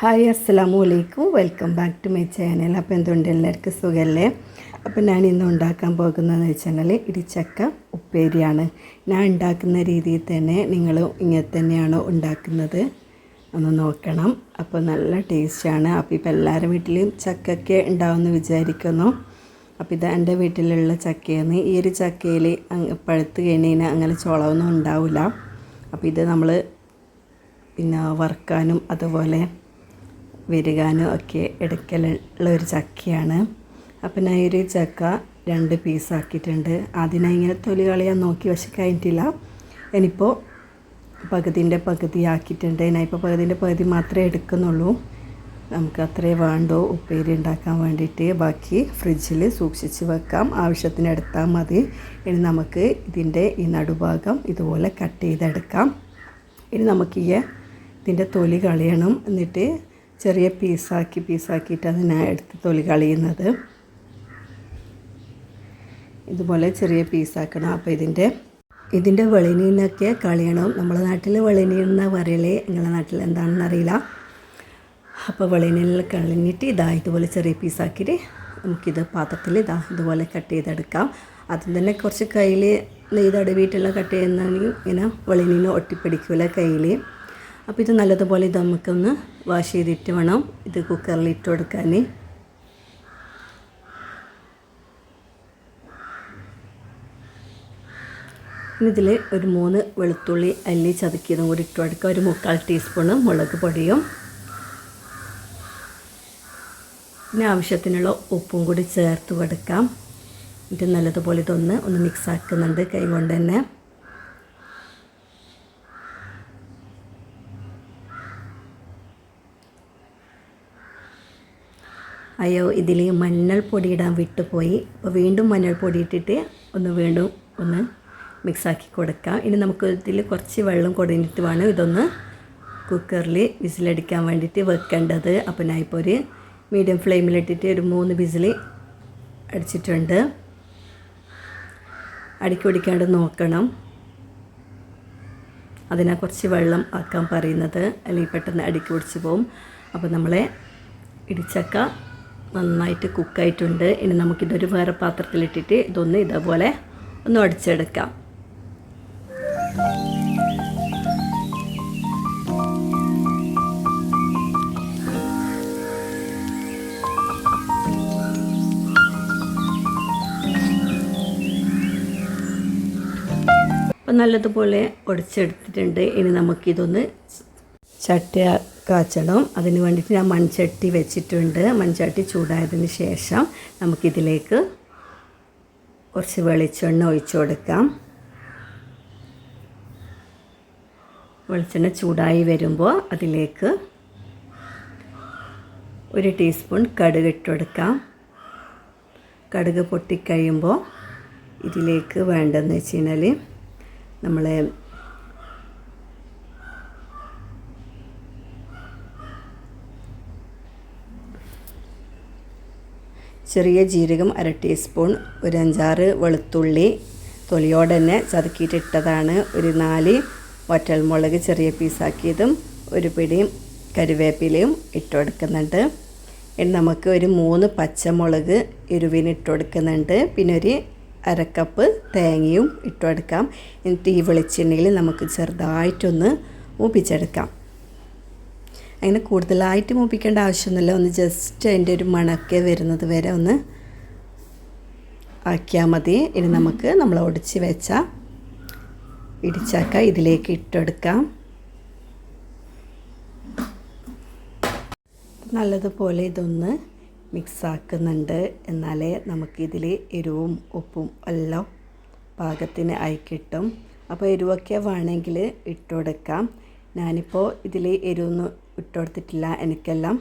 Hi അസ്സലാമു അലൈക്കും. Welcome back to my channel. അപ്പോൾ എന്തുകൊണ്ട് എല്ലാവർക്കും സുഖമല്ലേ അപ്പോൾ ഞാൻ ഇന്ന് ഉണ്ടാക്കാൻ പോകുന്നതെന്ന് വെച്ചാൽ ഇടിച്ചക്ക ഉപ്പേരിയാണ്. ഞാൻ ഉണ്ടാക്കുന്ന രീതിയിൽ തന്നെ നിങ്ങൾ ഇങ്ങനെ തന്നെയാണോ ഉണ്ടാക്കുന്നത്? ഒന്ന് നോക്കണം. അപ്പോൾ നല്ല ടേസ്റ്റാണ്. അപ്പോൾ ഇപ്പോൾ എല്ലാവരുടെ വീട്ടിലും ചക്കയൊക്കെ ഉണ്ടാവുമെന്ന് വിചാരിക്കുന്നു. അപ്പോൾ ഇത് എന്റെ വീട്ടിലുള്ള ചക്കയാണ്. ഈ ഒരു ചക്കയിൽ പഴുത്ത് കഴിഞ്ഞാൽ അങ്ങനെ ചോളമൊന്നും ഉണ്ടാവില്ല അപ്പോൾ ഇത് നമ്മൾ പിന്നെ വറുക്കാനും അതുപോലെ വിരുകാനും ഒക്കെ എടുക്കലുള്ള ഒരു ചക്കയാണ്. അപ്പം ഞാൻ ഒരു ചക്ക രണ്ട് പീസാക്കിയിട്ടുണ്ട് അതിനെ ഇങ്ങനെ തൊലി കളയാൻ നോക്കി പക്ഷെ കഴിഞ്ഞിട്ടില്ല ഇനിയിപ്പോൾ പകുതിന്റെ പകുതി ആക്കിയിട്ടുണ്ട്. ഞാൻ ഇപ്പോൾ പകുതിന്റെ പകുതി മാത്രമേ എടുക്കുന്നുള്ളൂ. നമുക്ക് അത്രേ വേണ്ടോ. ഉപ്പേരി ഉണ്ടാക്കാൻ വേണ്ടിയിട്ട് ബാക്കി ഫ്രിഡ്ജിൽ സൂക്ഷിച്ച് വെക്കാം. ആവശ്യത്തിന് എടുത്താൽ മതി. ഇനി നമുക്ക് ഇതിന്റെ ഈ നടുഭാഗം ഇതുപോലെ കട്ട് ചെയ്തെടുക്കാം. ഇനി നമുക്ക് ഈ ഇതിന്റെ തൊലി കളയണം. എന്നിട്ട് ചെറിയ പീസാക്കി പീസാക്കിയിട്ടാണ് ഞാൻ എടുത്ത് തൊലി കളയുന്നത്. ഇതുപോലെ ചെറിയ പീസാക്കണം. അപ്പോൾ ഇതിന്റെ ഇതിന്റെ വെളിനീന്നൊക്കെ കളയണം. നമ്മളെ നാട്ടിൽ വെളിനീന്ന പറയലേ നിങ്ങളുടെ നാട്ടിൽ എന്താണെന്ന് അറിയില്ല. അപ്പോൾ വെളിനീനിൽ കളഞ്ഞിട്ട് ഇതാ ഇതുപോലെ ചെറിയ പീസാക്കിയിട്ട് നമുക്കിത് പാത്രത്തിൽ ഇതാ ഇതുപോലെ കട്ട് ചെയ്തെടുക്കാം. അതും തന്നെ കുറച്ച് കയ്യിൽ നെയ്തടവിയിട്ടുള്ള കട്ട് ചെയ്യുന്നതാണെങ്കിൽ ഇങ്ങനെ വെളിനീന്ന് ഒട്ടിപ്പിടിക്കില്ല കയ്യിൽ അപ്പോൾ ഇത് നല്ലതുപോലെ ഇത് നമുക്കൊന്ന് വാഷ് ചെയ്തിട്ട് വേണം ഇത് കുക്കറിൽ ഇട്ട് കൊടുക്കാൻ. ഇതിൽ ഒരു മൂന്ന് വെളുത്തുള്ളി അല്ലി ചതുക്കിയതും കൂടി ഇട്ട് കൊടുക്കുക ഒരു മുക്കാൽ ടീസ്പൂണ് മുളക് പൊടിയും. പിന്നെ ആവശ്യത്തിനുള്ള ഉപ്പും കൂടി ചേർത്ത് കൊടുക്കാം. എന്നിട്ട് നല്ലതുപോലെ ഇതൊന്ന് ഒന്ന് മിക്സ് ആക്കുന്നുണ്ട് കൈ കൊണ്ട് തന്നെ. അയ്യോ ഇതിൽ മഞ്ഞൾപ്പൊടി ഇടാൻ വിട്ടുപോയി. അപ്പോൾ വീണ്ടും മഞ്ഞൾപ്പൊടി ഇട്ടിട്ട് ഒന്ന് വീണ്ടും ഒന്ന് മിക്സാക്കി കൊടുക്കാം. ഇനി നമുക്ക് ഇതിൽ കുറച്ച് വെള്ളം കൊടുത്തിട്ട് വേണം ഇതൊന്ന് കുക്കറിൽ വിസിലടിക്കാൻ വേണ്ടിയിട്ട് വെക്കേണ്ടത്. അപ്പോൾ ഞാൻ ഇപ്പോൾ ഒരു മീഡിയം ഫ്ലെയിമിലിട്ടിട്ട് ഒരു മൂന്ന് വിസിൽ അടിച്ചിട്ടുണ്ട്. അടിക്കി പിടിക്കാണ്ട് നോക്കണം. അതിനെ കുറച്ച് വെള്ളം ആക്കാൻ പറയുന്നത്. അല്ലെങ്കിൽ പെട്ടെന്ന് അടിക്കി പിടിച്ച് പോവും. അപ്പോൾ നമ്മളെ ഇടിച്ചക്ക നന്നായിട്ട് കുക്കായിട്ടുണ്ട്. ഇനി നമുക്കിതൊരു വേറെ പാത്രത്തിലിട്ടിട്ട് ഇതൊന്ന് ഇതേപോലെ ഒന്ന് അടിച്ചെടുക്കാം. അപ്പം നല്ലതുപോലെ ഒടിച്ചെടുത്തിട്ടുണ്ട്. ഇനി നമുക്കിതൊന്ന് ചട്ടി കാച്ചണം. അതിന് വേണ്ടിയിട്ട് ഞാൻ മൺചട്ടി വെച്ചിട്ടുണ്ട്. മൺചട്ടി ചൂടായതിന് ശേഷം നമുക്കിതിലേക്ക് കുറച്ച് വെളിച്ചെണ്ണ ഒഴിച്ചു കൊടുക്കാം. വെളിച്ചെണ്ണ ചൂടായി വരുമ്പോൾ അതിലേക്ക് ഒരു ടീസ്പൂൺ കടുക് ഇട്ട് കൊടുക്കാം. കടുക് പൊട്ടിക്കഴിയുമ്പോൾ ഇതിലേക്ക് വേണ്ടതെന്ന് വെച്ച് കഴിഞ്ഞാൽ നമ്മളെ ചെറിയ ജീരകം അര ടീസ്പൂൺ ഒരു അഞ്ചാറ് വെളുത്തുള്ളി തൊലിയോടെ തന്നെ ചതുക്കിയിട്ടിട്ടതാണ് ഒരു നാല് വറ്റൽമുളക് ചെറിയ പീസാക്കിയതും ഒരു പിടിയും കരുവേപ്പിലയും ഇട്ട് കൊടുക്കുന്നുണ്ട് ഇനി നമുക്ക് ഒരു മൂന്ന് പച്ചമുളക് എരിവിന് ഇട്ട് കൊടുക്കുന്നുണ്ട് പിന്നെ ഒരു അരക്കപ്പ് തേങ്ങയും ഇട്ട് കൊടുക്കാം എന്നിട്ട് ഈ വെളിച്ചെണ്ണയിൽ നമുക്ക് ചെറുതായിട്ടൊന്ന് മൂപ്പിച്ചെടുക്കാം. അങ്ങനെ കൂടുതലായിട്ട് മൂപ്പിക്കേണ്ട ആവശ്യമൊന്നുമില്ല. ഒന്ന് ജസ്റ്റ് അതിന്റെ ഒരു മണക്കെ വരുന്നത് വരെ ഒന്ന് ആക്കിയാൽ മതി. ഇനി നമുക്ക് നമ്മൾ ഒടിച്ച് വെച്ച ഇടിച്ചാക്ക ഇതിലേക്ക് ഇട്ടെടുക്കാം. നല്ലതുപോലെ ഇതൊന്ന് മിക്സ് ആക്കുന്നുണ്ട്. എന്നാലേ നമുക്കിതിൽ എരിവും ഉപ്പും എല്ലാം പാകത്തിന് ആയി കിട്ടും. അപ്പോൾ എരിവൊക്കെ വേണമെങ്കിൽ ഇട്ടുകൊടുക്കാം. ഞാനിപ്പോൾ ഇതിൽ എരിവൊന്നും ഇട്ട് കൊടുത്തിട്ടില്ല എനിക്കെല്ലാം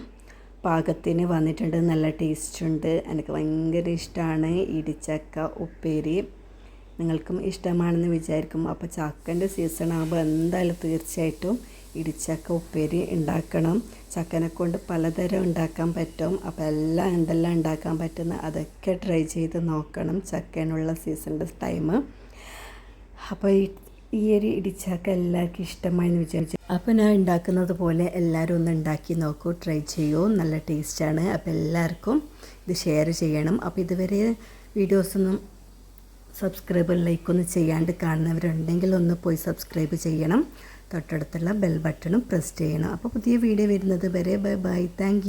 പാകത്തിന് വന്നിട്ടുണ്ട്. നല്ല ടേസ്റ്റ് ഉണ്ട് എനിക്ക് ഭയങ്കര ഇഷ്ടമാണ് ഇടിച്ചക്ക ഉപ്പേരി. നിങ്ങൾക്കും ഇഷ്ടമാണെന്ന് വിചാരിക്കും. അപ്പോൾ ചക്കന്റെ സീസൺ ആകുമ്പോൾ എന്തായാലും തീർച്ചയായിട്ടും ഇടിച്ചക്ക ഉപ്പേരി ഉണ്ടാക്കണം. ചക്കനെ കൊണ്ട് പലതരം ഉണ്ടാക്കാൻ പറ്റും. അപ്പോൾ എല്ലാം എന്തെല്ലാം ഉണ്ടാക്കാൻ പറ്റുന്ന അതൊക്കെ ട്രൈ ചെയ്ത് നോക്കണം. ചക്കനുള്ള സീസണിന്റെ ടൈം അപ്പോൾ ഈ ഈ ഒരു ഇടിച്ചാക്ക എല്ലാവർക്കും ഇഷ്ടമായി എന്ന് വിചാരിച്ചു. അപ്പോൾ ഞാൻ ഉണ്ടാക്കുന്നത് പോലെ എല്ലാവരും ഒന്ന് ഉണ്ടാക്കി നോക്കൂ ട്രൈ ചെയ്യൂ. നല്ല ടേസ്റ്റാണ് അപ്പോൾ എല്ലാവർക്കും ഇത് ഷെയർ ചെയ്യണം. അപ്പോൾ ഇതുവരെ വീഡിയോസൊന്നും സബ്സ്ക്രൈബ് ലൈക്കൊന്നും ചെയ്യാണ്ട് കാണുന്നവരുണ്ടെങ്കിൽ ഒന്ന് പോയി സബ്സ്ക്രൈബ് ചെയ്യണം. തൊട്ടടുത്തുള്ള ബെൽ ബട്ടണും പ്രസ് ചെയ്യണം. അപ്പോൾ പുതിയ വീഡിയോ വരുന്നത് വരെ ബൈ ബൈ താങ്ക്